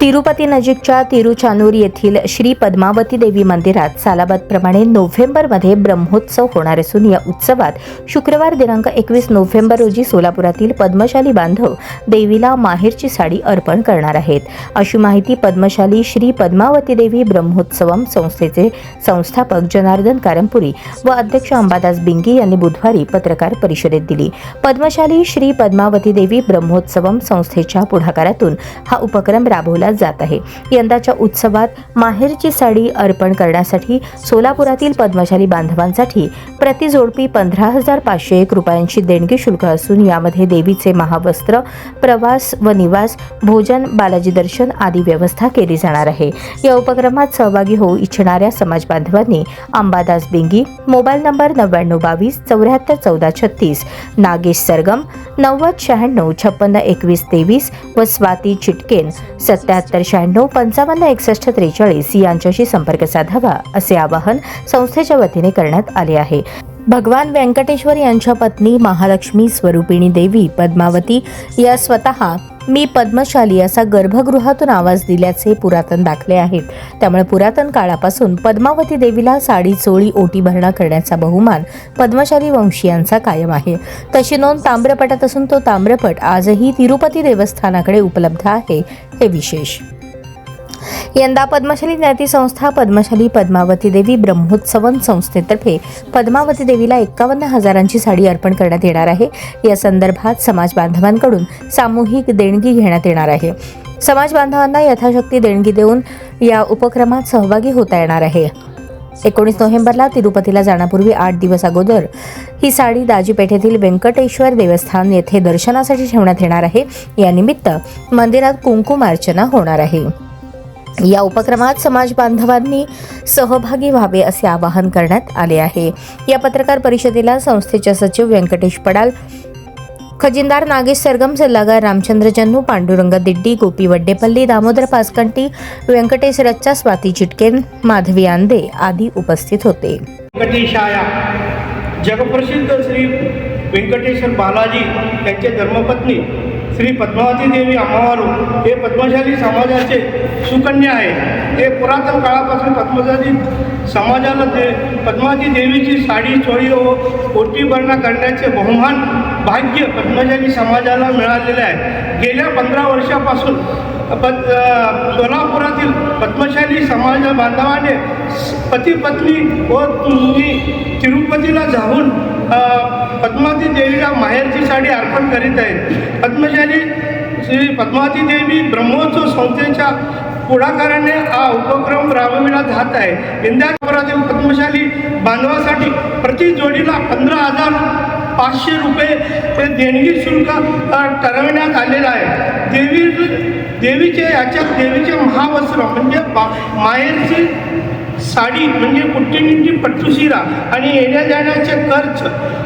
तिरुपती नजीकच्या तिरुचानूर येथील श्री पद्मावती देवी मंदिरात सालाबादप्रमाणे नोव्हेंबरमध्ये ब्रह्मोत्सव होणार असून या उत्सवात शुक्रवार दिनांक एकवीस नोव्हेंबर रोजी सोलापुरातील पद्मशाली बांधव देवीला माहेरची साडी अर्पण करणार आहेत. अशी माहिती पद्मशाली श्री पद्मावती देवी ब्रह्मोत्सवम संस्थेचे संस्थापक जनार्दन कारंपुरी व अध्यक्ष अंबादास बिंगी यांनी बुधवारी पत्रकार परिषदेत दिली. पद्मशाली श्री पद्मावती देवी ब्रह्मोत्सवम संस्थेच्या पुढाकारातून हा उपक्रम राबवला जात आहे. यंदाच्या उत्सवात माहेरची साडी अर्पण करण्यासाठी सोलापुरातील पद्मशाली बांधवांसाठी प्रतिजोडपी पंधरा हजार पाचशे एक रुपयांची देणगी शुल्क असून यामध्ये देवीचे महावस्त्र प्रवास व निवास भोजन बालाजी दर्शन आदी व्यवस्था केली जाणार आहे. या उपक्रमात सहभागी होऊ इच्छिणाऱ्या समाज बांधवांनी अंबादास बिंगी मोबाईल नंबर नव्याण्णव बावीस चौऱ्याहत्तर चौदा छत्तीस नागेश सरगम नव्वद शहाण्णव छप्पन्न एकवीस तेवीस व स्वाती चिटकेन त्र्याहत्तर शहाण्णव पंचावन्न एकसष्ट त्रेचाळीस यांच्याशी संपर्क साधावा असे आवाहन संस्थेच्या वतीने करण्यात आले आहे. भगवान व्यंकटेश्वर यांच्या पत्नी महालक्ष्मी स्वरूपिणी देवी पद्मावती या स्वतः मी पद्मशाली असा गर्भगृहातून आवाज दिल्याचे पुरातन दाखले आहेत. त्यामुळे पुरातन काळापासून पद्मावती देवीला साडी चोळी ओटी भरणा करण्याचा बहुमान पद्मशाली वंशीयांचा कायम आहे. तशी नोंद ताम्रपटात असून तो ताम्रपट आजही तिरुपती देवस्थानाकडे उपलब्ध आहे हे विशेष. यंदा पद्मशाली ज्ञाती संस्था पद्मशाली पद्मावती देवी ब्रह्मोत्सवन संस्थेतर्फे पद्मावती देवीला एक्कावन्न हजारांची साडी अर्पण करण्यात येणार आहे. या संदर्भात समाज बांधवांकडून सामूहिक देणगी घेण्यात येणार आहे. समाज बांधवांना यथाशक्ती देणगी देऊन या उपक्रमात सहभागी होता येणार आहे. एकोणीस नोव्हेंबरला तिरुपतीला जाण्यापूर्वी आठ दिवस अगोदर ही साडी दाजीपेठेतील व्यंकटेश्वर देवस्थान येथे दर्शनासाठी ठेवण्यात येणार आहे. यानिमित्त मंदिरात कुंकुमार्चना होणार आहे. या उपक्रमात समाज बांधवांनी सहभागी व्हावे असे आवाहन करण्यात आले आहे. या पत्रकार परिषदेला संस्थेचे सचिव व्यंकटेश पडाल खजिनदार नागेश सरगम सल्लागार रामचंद्र जन्नू पांडुरंग दिड्डी गोपी वड्डेपल्ली दामोदर पासकंटी व्यंकटेश रच्चा स्वाती चिटकेन माधवी आंदे आदी उपस्थित होते. जगप्रसिद्ध श्री व्यंकटेश्वर बालाजी त्यांचे धर्मपत्नी श्री पद्मावती देवी अम्मावारू. हे पद्मशाली समाजाचे सुकन्या आहे हे पुरातन काळापासून पद्मशाली समाजाला दे पद्मावती देवीची साडी चोळी व ओटी भरणा करण्याचे बहुमान भाग्य पद्मशाली समाजाला मिळालेले आहे. गेल्या पंधरा वर्षापासून पद सोलापुरातील पद्मशाली समाज बांधवाने पती पत्नी व तुम्ही तिरुपतीला जाऊन पद्मावती देवीला माहेरची साडी अर्पण करीत आहेत पद्मशाली श्री पद्मावती देवी ब्रह्मोत्सव संस्थेच्या पुढाकाराने हा उपक्रम राबविला जात आहे. इंदिरापुरातील पद्मशाली बांधवासाठी प्रति जोडीला पंधरा हजार पाचशे रुपये ते देणगी शुल्क ठरविण्यात आलेलं आहे. देवी देवीचे याच्यात देवीचे महावस्त्र म्हणजे बा माहेरची साडी म्हणजे कुट्टींची पट्टुशिरा आणि येण्या जाण्याचे खर्च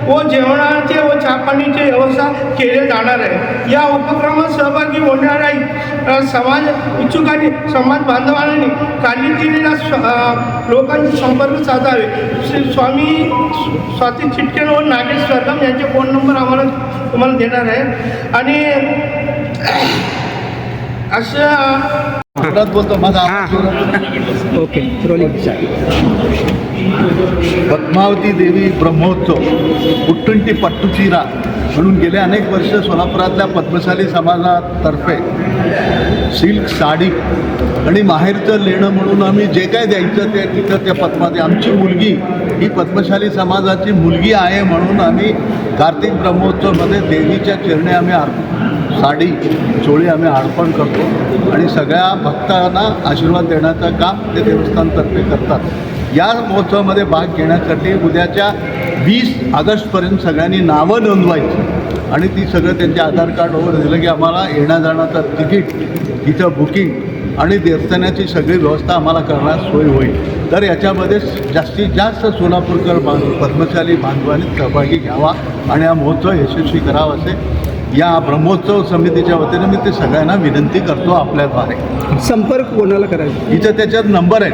व जेवणाचे व चहापाणीची व्यवस्था केले जाणार आहे. या उपक्रमात सहभागी होणाऱ्या समाज इच्छुकांनी समाज बांधवांनी खाली दिलेल्या स्व- लोकांशी संपर्क साधावे. श्री स्वामी स्वाती चिटकेन व नागेश सरगम यांचे फोन नंबर आम्हाला तुम्हाला देणार आहे. आणि असं परत बोलतो माझा. ओके पद्मावती देवी ब्रह्मोत्सव कुट्टुंटी पट्टुचिरा म्हणून गेले अनेक वर्ष सोलापुरातल्या पद्मशाली समाजातर्फे सिल्क साडी आणि माहेरचं लेणं म्हणून आम्ही जे काय द्यायचं ते तिथं त्या पद्मावती आमची मुलगी ही पद्मशाली समाजाची मुलगी आहे म्हणून आम्ही कार्तिक ब्रह्मोत्सवमध्ये देवीच्या चरणी आम्ही अर्प साडी चोळी आम्ही अर्पण करतो आणि सगळ्या भक्तांना आशीर्वाद देण्याचं काम ते देवस्थानतर्फे करतात. या महोत्सवामध्ये भाग घेण्यासाठी उद्याच्या वीस ऑगस्टपर्यंत सगळ्यांनी नावं नोंदवायची आणि ती सगळं त्यांचे आधार कार्ड वगैरे दिलं की आम्हाला येण्या जाण्याचं तिकीट इथं बुकिंग आणि देवस्थानाची सगळी व्यवस्था आम्हाला करण्यास सोय होईल. तर याच्यामध्ये जास्तीत जास्त सोलापूरकर बांध पद्मशाली बांधवांनी सहभागी घ्यावा आणि हा महोत्सव यशस्वी करावा असे या ब्रह्मोत्सव समितीच्या वतीने मी ते सगळ्यांना विनंती करतो आपल्याद्वारे. संपर्क कोणाला करायचा? इथं त्याच्यात नंबर आहे.